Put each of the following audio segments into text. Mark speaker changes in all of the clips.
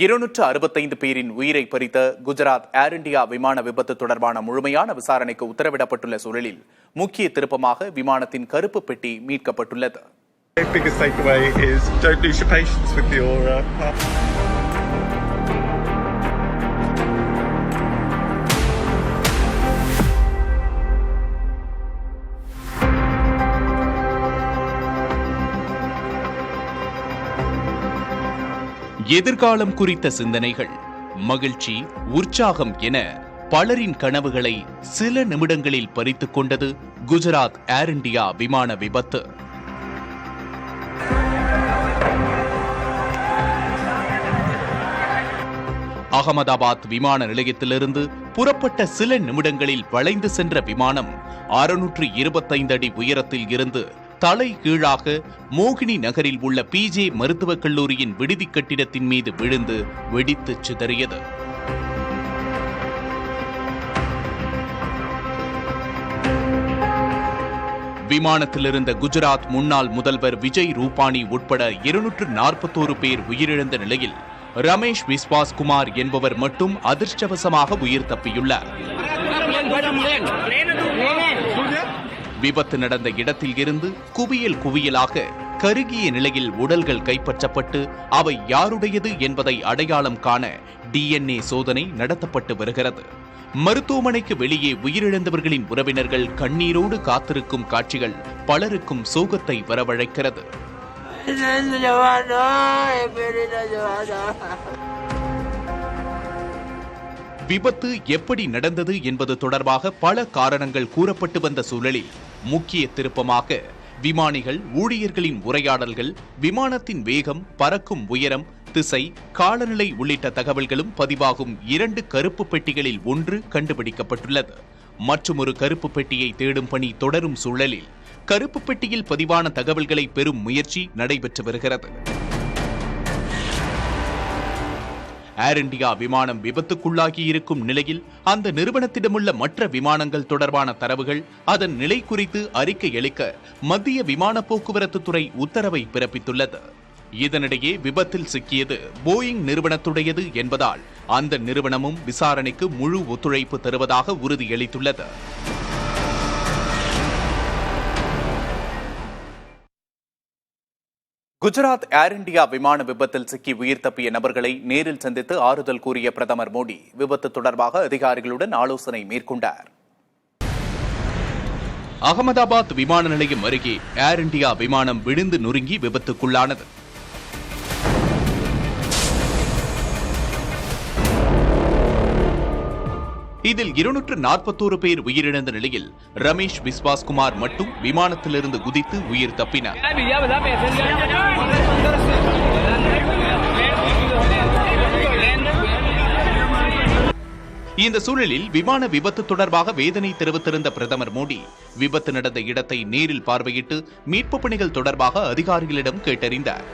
Speaker 1: இருநூற்று அறுபத்தைந்து பேரின் உயிரை பறித்த குஜராத் ஏர் இண்டியா விமான விபத்து தொடர்பான முழுமையான விசாரணைக்கு உத்தரவிடப்பட்டுள்ள சூழலில் முக்கிய திருப்பமாக விமானத்தின் கருப்பு பெட்டி மீட்கப்பட்டுள்ளது.
Speaker 2: எதிர்காலம் குறித்த சிந்தனைகள். மகிழ்ச்சி உற்சாகம் என பலரின் கனவுகளை சில நிமிடங்களில் பறித்துக் கொண்டது குஜராத் ஏர் இந்தியா விமான விபத்து. அகமதாபாத் விமான நிலையத்திலிருந்து புறப்பட்ட சில நிமிடங்களில் வளைந்து சென்ற விமானம் அறுநூற்று இருபத்தைந்து அடி உயரத்தில் இருந்து தலை கீழாக மோகினி நகரில் உள்ள பிஜே மருத்துவக் கல்லூரியின் விடுதி கட்டிடத்தின் மீது விழுந்து வெடித்து சிதறியது. விமானத்தில் இருந்த குஜராத் முன்னாள் முதல்வர் விஜய் ரூபானி உட்பட இருநூற்று நாற்பத்தோரு பேர் உயிரிழந்த நிலையில் ரமேஷ் விஸ்வாஸ் குமார் என்பவர் மட்டும் அதிர்ஷ்டவசமாக உயிர் தப்பியுள்ளார். விபத்து நடந்த இடத்தில் இருந்து குவியல் குவியலாக கருகிய நிலையில் உடல்கள் கைப்பற்றப்பட்டு அவை யாருடையது என்பதை அடையாளம் காண டிஎன்ஏ சோதனை நடத்தப்பட்டு வருகிறது. மருத்துவமனைக்கு வெளியே உயிரிழந்தவர்களின் உறவினர்கள் கண்ணீரோடு காத்திருக்கும் காட்சிகள் பலருக்கும் சோகத்தை வரவழைக்கிறது. விபத்து எப்படி நடந்தது என்பது தொடர்பாக பல காரணங்கள் கூறப்பட்டு வந்த சூழலில் முக்கிய திருப்பமாக விமானிகள் ஊழியர்களின் உரையாடல்கள் விமானத்தின் வேகம் பறக்கும் உயரம் திசை காலநிலை உள்ளிட்ட தகவல்களும் பதிவாகும் இரண்டு கருப்பு பெட்டிகளில் ஒன்று கண்டுபிடிக்கப்பட்டுள்ளது. மற்றும் ஒரு கருப்பு பெட்டியை தேடும் பணி தொடரும் சூழலில் கருப்பு பெட்டியில் பதிவான தகவல்களை பெறும் முயற்சி நடைபெற்று வருகிறது. ஏர் இண்டியா விமானம் விபத்துக்குள்ளாகி இருக்கும் நிலையில் அந்த நிறுவனத்திடமுள்ள மற்ற விமானங்கள் தொடர்பான தரவுகள் அதன் நிலை குறித்து அறிக்கை அளிக்க மத்திய விமான போக்குவரத்து துறை உத்தரவை பிறப்பித்துள்ளது. இதனிடையே விபத்தில் சிக்கியது போயிங் நிறுவனத்துடையது என்பதால் அந்த நிறுவனமும் விசாரணைக்கு முழு ஒத்துழைப்பு தருவதாக உறுதியளித்துள்ளது.
Speaker 1: குஜராத் ஏர் இந்தியா விமான விபத்தில் சிக்கி உயிர் தப்பிய நபர்களை நேரில் சந்தித்து ஆறுதல் கூறிய பிரதமர் மோடி விபத்து தொடர்பாக அதிகாரிகளுடன் ஆலோசனை மேற்கொண்டார்.
Speaker 2: அகமதாபாத் விமான நிலையம் அருகே ஏர் இந்தியா விமானம் விழுந்து நொறுங்கி விபத்துக்குள்ளானது. இதில் இருநூற்று நாற்பத்தோரு பேர் உயிரிழந்த நிலையில் ரமேஷ் விஸ்வாஸ்குமார் மட்டும் விமானத்திலிருந்து குதித்து உயிர் தப்பினார். இந்த சூழலில் விமான விபத்து தொடர்பாக வேதனை தெரிவித்திருந்த பிரதமர் மோடி விபத்து நடந்த இடத்தை நேரில் பார்வையிட்டு மீட்புப் பணிகள் தொடர்பாக அதிகாரிகளிடம் கேட்டறிந்தார்.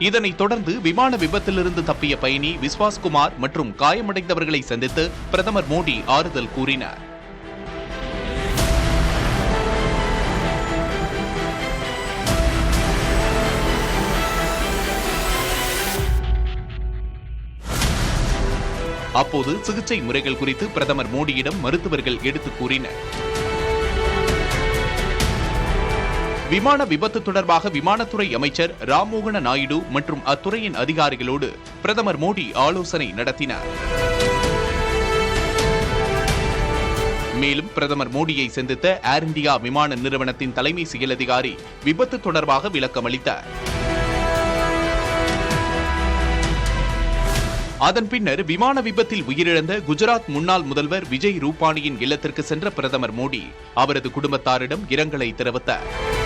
Speaker 2: இதனைத் தொடர்ந்து விமான விபத்திலிருந்து தப்பிய பயணி விஸ்வாஸ்குமார் மற்றும் காயமடைந்தவர்களை சந்தித்து பிரதமர் மோடி ஆறுதல் கூறினார். அப்போது சிகிச்சை முறைகள் குறித்து பிரதமர் மோடியிடம் மருத்துவர்கள் எடுத்துக் கூறினர். விமான விபத்து தொடர்பாக விமானத்துறை அமைச்சர் ராம்மோகன நாயுடு மற்றும் அத்துறையின் அதிகாரிகளோடு பிரதமர் மோடி ஆலோசனை நடத்தினார். மேலும் பிரதமர் மோடியை சந்தித்த ஏர் இந்தியா விமான நிறுவனத்தின் தலைமை செயல் அதிகாரி விபத்து தொடர்பாக விளக்கம் அளித்தார். அதன் பின்னர் விமான விபத்தில் உயிரிழந்த குஜராத் முன்னாள் முதல்வர் விஜய் ரூபானியின் இல்லத்திற்கு சென்ற பிரதமர் மோடி அவரது குடும்பத்தாரிடம் இரங்கலை தெரிவித்தார்.